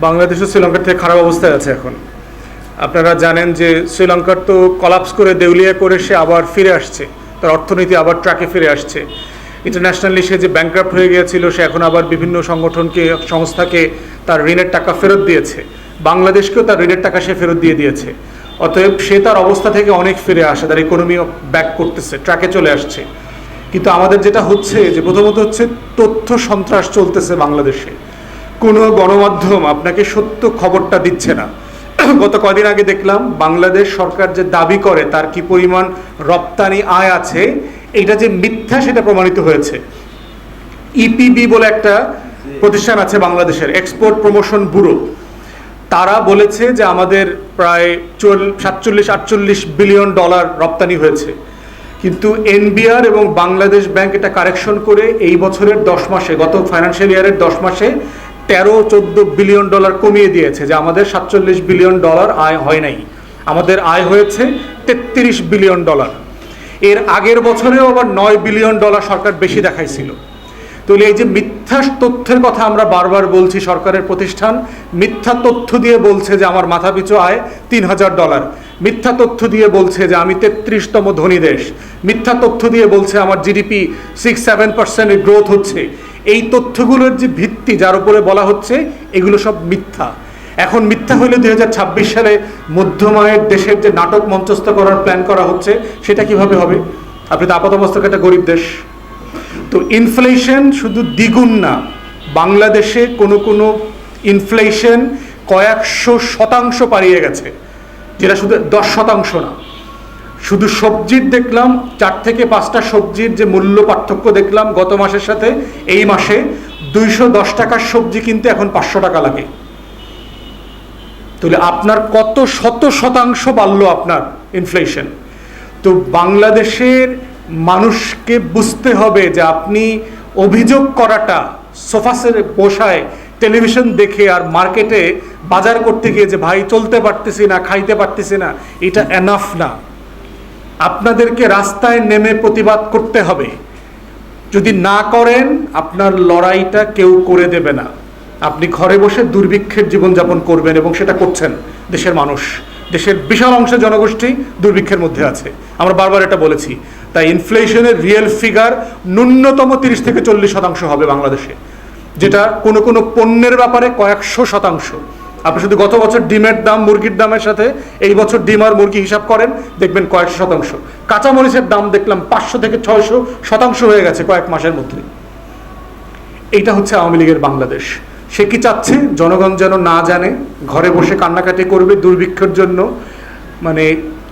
বাংলাদেশ ও শ্রীলঙ্কার থেকে খারাপ অবস্থায় আছে এখন। আপনারা জানেন যে শ্রীলঙ্কার তো কলাপস করে দেউলিয়া করে সে আবার ফিরে আসছে। তার অর্থনীতি আবার ট্র্যাকে ফিরে আসছে। ইন্টারন্যাশনালি সে যে ব্যাংক্রাফ্ট হয়ে গিয়েছিল, সে এখন আবার বিভিন্ন সংগঠনকে, সংস্থাকে তার ঋণের টাকা ফেরত দিয়েছে। বাংলাদেশকেও তার ঋণের টাকা সে ফেরত দিয়ে দিয়েছে। অতএব সে তার অবস্থা থেকে অনেক ফিরে আসে, তার ইকোনমি ব্যাক করতেছে ট্র্যাকে চলে আসছে। কিন্তু আমাদের যেটা হচ্ছে যে প্রথমত হচ্ছে তথ্য সন্ত্রাস চলতেছে বাংলাদেশে। কোনো গণমাধ্যম আপনাকে সত্য খবরটা দিচ্ছে না। গত কদিন আগে দেখলাম বাংলাদেশ সরকার যে দাবি করে তার কি পরিমাণ রপ্তানি আয় আছে, এটা যে মিথ্যা সেটা প্রমাণিত হয়েছে। ইপিবি বলে একটা প্রতিষ্ঠান আছে বাংলাদেশের এক্সপোর্ট প্রমোশন ব্যুরো তারা বলেছে যে আমাদের প্রায় চল, সাতচল্লিশ, আটচল্লিশ বিলিয়ন ডলার রপ্তানি হয়েছে। কিন্তু এনবিআর এবং বাংলাদেশ ব্যাংক এটা কারেকশন করে এই বছরের দশ মাসে, গত ফাইন্যান্সিয়াল ইয়ারের দশ মাসে তেরো চোদ্দ বিলিয়ন ডলার কমিয়ে দিয়েছে, যে আমাদের সাতচল্লিশ বিলিয়ন ডলার আয় হয় নাই। আমাদের আয় হয়েছে তেত্রিশ বিলিয়ন ডলার এর আগের বছরেও আবার নয় বিলিয়ন ডলার সরকার বেশি দেখাইছিল। তাহলে এই যে মিথ্যা তথ্যের কথা আমরা বারবার বলছি সরকারের প্রতিষ্ঠান, মিথ্যা তথ্য দিয়ে বলছে যে আমার মাথাপিছু আয় তিন হাজার ডলার মিথ্যা তথ্য দিয়ে বলছে যে আমি তেত্রিশতম ধনী দেশ। মিথ্যা তথ্য দিয়ে বলছে আমার জিডিপি সিক্স সেভেন পার্সেন্টের গ্রোথ হচ্ছে। এই তথ্যগুলোর যে ভিত্তি যার উপরে বলা হচ্ছে, এগুলো সব মিথ্যা। এখন মিথ্যা হলে দুই হাজার ছাব্বিশ সালে মধ্যমায়ের দেশের যে নাটক মঞ্চস্থ করার প্ল্যান করা হচ্ছে, সেটা কীভাবে হবে? আপনি তো আপাত অবস্থাকে একটা গরিব দেশ। তো ইনফ্লেশন শুধু দ্বিগুণ না, বাংলাদেশে কোনো কোনো ইনফ্লেশন কয়েকশো শতাংশ পারিয়ে গেছে, যেটা শুধু দশ শতাংশ না। শুধু সবজির দেখলাম, চার থেকে পাঁচটা সবজির যে মূল্য পার্থক্য দেখলাম গত মাসের সাথে, এই মাসে দুইশো দশ টাকার সবজি কিনতে এখন পাঁচশো টাকা লাগে। তাহলে আপনার কত শত শতাংশ বাড়লো আপনার ইনফ্লেশন তো বাংলাদেশের মানুষকে বুঝতে হবে যে আপনি অভিযোগ করাটা সোফাসের বসায় টেলিভিশন দেখে আর মার্কেটে বাজার করতে গিয়ে যে, ভাই, চলতে পারতেছি না, খাইতে পারতেছি না, এটা এনাফ না। আপনাদেরকে রাস্তায় নেমে প্রতিবাদ করতে হবে। যদি না করেন, আপনার লড়াইটা কেউ করে দেবে না। আপনি ঘরে বসে দুর্ভিক্ষের জীবনযাপন করবেন এবং সেটা করছেন দেশের মানুষ। দেশের বিশাল অংশ জনগোষ্ঠী দুর্ভিক্ষের মধ্যে আছে। আমরা বারবার এটা বলেছি। তাই ইনফ্লেশনের রিয়েল ফিগার ন্যূনতম তিরিশ থেকে চল্লিশ শতাংশ হবে বাংলাদেশে, যেটা কোনো কোনো পণ্যের ব্যাপারে কয়েকশো শতাংশ। আপনি শুধু গত বছর ডিমের দাম, মুরগির দামের সাথে এই বছর ডিম আর মুরগি হিসাব করেন, দেখবেন কয়েকশো শতাংশ। কাঁচামরিচের দাম দেখলাম পাঁচশো থেকে ছয়শো শতাংশ হয়ে গেছে কয়েক মাসের মধ্যে। এইটা হচ্ছে আওয়ামী লীগের বাংলাদেশ। সে কি চাচ্ছে? জনগণ যেন না জানে, ঘরে বসে কান্নাকাটি করবে দুর্ভিক্ষের জন্য মানে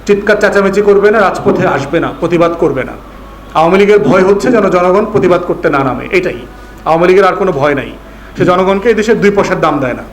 চিৎকার চেঁচামেচি করবে না, রাজপথে আসবে না, প্রতিবাদ করবে না। আওয়ামী লীগের ভয় হচ্ছে যেন জনগণ প্রতিবাদ করতে না নামে, এটাই। আওয়ামী লীগের আর কোনো ভয় নাই। সে জনগণকে এই দেশের দুই পয়সার দাম দেয় না।